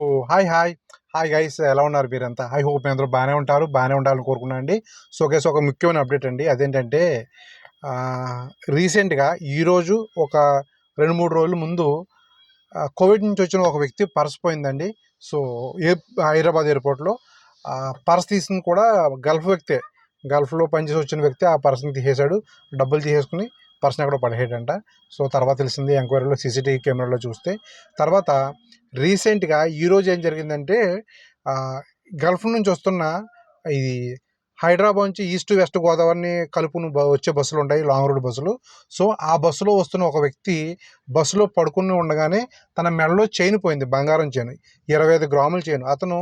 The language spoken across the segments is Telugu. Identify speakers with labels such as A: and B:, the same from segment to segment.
A: ఓ హాయ్ హాయ్. హాయ్ గైస్ ఎలా ఉన్నారు మీరంతా? ఐ హోప్ మీ అందరూ బాగానే ఉంటారు బాగానే ఉండాలని కోరుకున్నాను అండి. సో గైస్ ఒక ముఖ్యమైన అప్డేట్ అండి. అదేంటంటే రీసెంట్గా ఈరోజు ఒక రెండు మూడు రోజుల ముందు కోవిడ్ నుంచి వచ్చిన ఒక వ్యక్తి పర్స్ పోయిందండి. సో ఏ హైదరాబాద్ ఎయిర్పోర్ట్లో పర్స్ తీసింది కూడా గల్ఫ్ వ్యక్తే గల్ఫ్లో పనిచేసి వచ్చిన వ్యక్తి ఆ పర్స్ని తీసేశాడు. డబ్బులు తీసేసుకుని పర్సన్ ఎక్కడో పడేయడంట సో తర్వాత తెలిసింది ఎంక్వైరీలో సీసీటీవీ కెమెరాలో చూస్తే. తర్వాత రీసెంట్గా ఈరోజు ఏం జరిగిందంటే గల్ఫ్ నుంచి వస్తున్న ఇది హైదరాబాద్ నుంచి ఈస్ట్ వెస్ట్ గోదావరిని కలుపును వచ్చే బస్సులు ఉంటాయి లాంగ్ రూట్ బస్సులు. సో ఆ బస్సులో వస్తున్న ఒక వ్యక్తి బస్సులో పడుకుని ఉండగానే తన మెడలో చైన్ పోయింది బంగారం చైన్. ఇరవై ఐదు గ్రాముల చైన్. అతను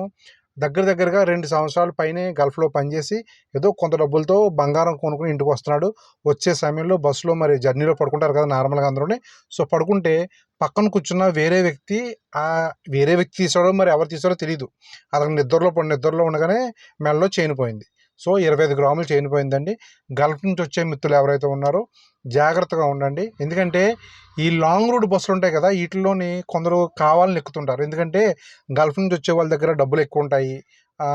A: దగ్గర దగ్గరగా రెండు సంవత్సరాల పైనే గల్ఫ్లో పనిచేసి ఏదో కొంత డబ్బులతో బంగారం కొనుక్కుని ఇంటికి వస్తున్నాడు. వచ్చే సమయంలో బస్సులో మరి జర్నీలో పడుకుంటారు కదా నార్మల్గా అందరూనే. సో పడుకుంటే పక్కన కూర్చున్న వేరే వ్యక్తి ఆ వేరే వ్యక్తి తీసాడో మరి ఎవరు తీసాడో తెలియదు అతను నిద్రలో నిద్రలో ఉండగానే మెడలో చైన్ పోయింది. సో ఇరవై ఐదు గ్రాములు చేయనిపోయిందండి గల్ఫ్ నుంచి వచ్చే మిత్రులు ఎవరైతే ఉన్నారో జాగ్రత్తగా ఉండండి. ఎందుకంటే ఈ లాంగ్ రూట్ బస్సులు ఉంటాయి కదా వీటిలోని కొందరు కావాలని ఎక్కుతుంటారు. ఎందుకంటే గల్ఫ్ నుంచి వచ్చే వాళ్ళ దగ్గర డబ్బులు ఎక్కువ ఉంటాయి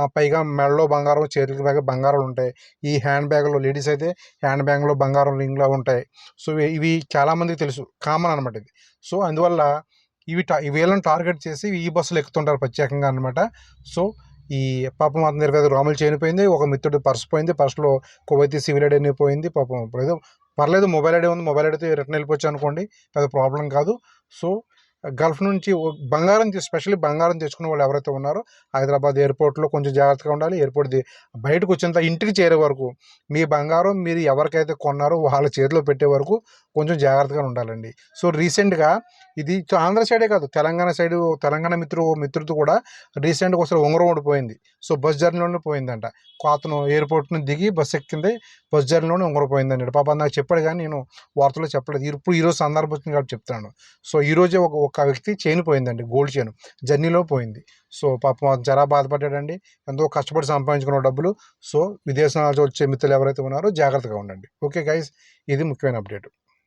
A: పైగా మెడలో బంగారం చేతులకి బ్యాగ్ బంగారాలు ఉంటాయి. ఈ హ్యాండ్ బ్యాగ్లో లేడీస్ అయితే హ్యాండ్ బ్యాగ్లో బంగారం రింగ్లో ఉంటాయి. సో ఇవి- ఇవి చాలామందికి తెలుసు. కామన్ అనమాట ఇది. సో అందువల్ల ఇవి టా వీళ్ళని టార్గెట్ చేసి ఈ బస్సులు ఎక్కుతుంటారు ప్రత్యేకంగా అనమాట సో ఈ పాపం అతను ఇరవై రాములు చేయనిపోయింది చనిపోయింది ఒక మిత్రుడు పర్స్ పోయింది పర్స్లో కొవ్వైతే సివిల్ ఐడి అని పోయింది పాపం. ఇప్పుడు ఏదో పర్లేదు మొబైల్ ఐడి ఉంది మొబైల్ ఐడితే రిటర్న్ వెళ్ళిపోవచ్చు అనుకోండి పెద్ద ప్రాబ్లం కాదు. సో గల్ఫ్ నుంచి బంగారం స్పెషల్లీ బంగారం తెచ్చుకునే వాళ్ళు ఎవరైతే ఉన్నారో హైదరాబాద్ ఎయిర్పోర్ట్లో కొంచెం జాగ్రత్తగా ఉండాలి. ఎయిర్పోర్ట్ బయటకు వచ్చేంత ఇంటికి చేరే వరకు మీ బంగారం మీరు ఎవరికైతే కొన్నారో వాళ్ళ చేతిలో పెట్టే వరకు కొంచెం జాగ్రత్తగా ఉండాలండి. సో రీసెంట్గా ఇది ఆంధ్ర సైడే కాదు తెలంగాణ సైడ్ తెలంగాణ మిత్రు మిత్రుడు కూడా రీసెంట్గా ఒకసారి ఉంగరం ఓడిపోయింది సో బస్ జర్నీలోనే పోయిందంట. అతను ఎయిర్పోర్ట్ నుంచి దిగి బస్ ఎక్కింది బస్ జర్నీలోనే ఉంగరపోయిందండి పాప నాకు చెప్పాడు కానీ నేను వార్తలో చెప్పలేదు. ఇప్పుడు ఈరోజు సందర్భం వచ్చింది కాబట్టి చెప్తాను సో ఈరోజే ఒక ఒక వ్యక్తి చైన్ పోయిందండి గోల్డ్ చైన్. జర్నీలో పోయింది. సో పాపం జరా బాధపడ్డాడండి. ఎంతో కష్టపడి సంపాదించుకున్న డబ్బులు. సో విదేశాల నుంచి వచ్చే మిత్రులు ఎవరైతే ఉన్నారో జాగ్రత్తగా ఉండండి. Okay guys. ఇది ముఖ్యమైన అప్డేట్.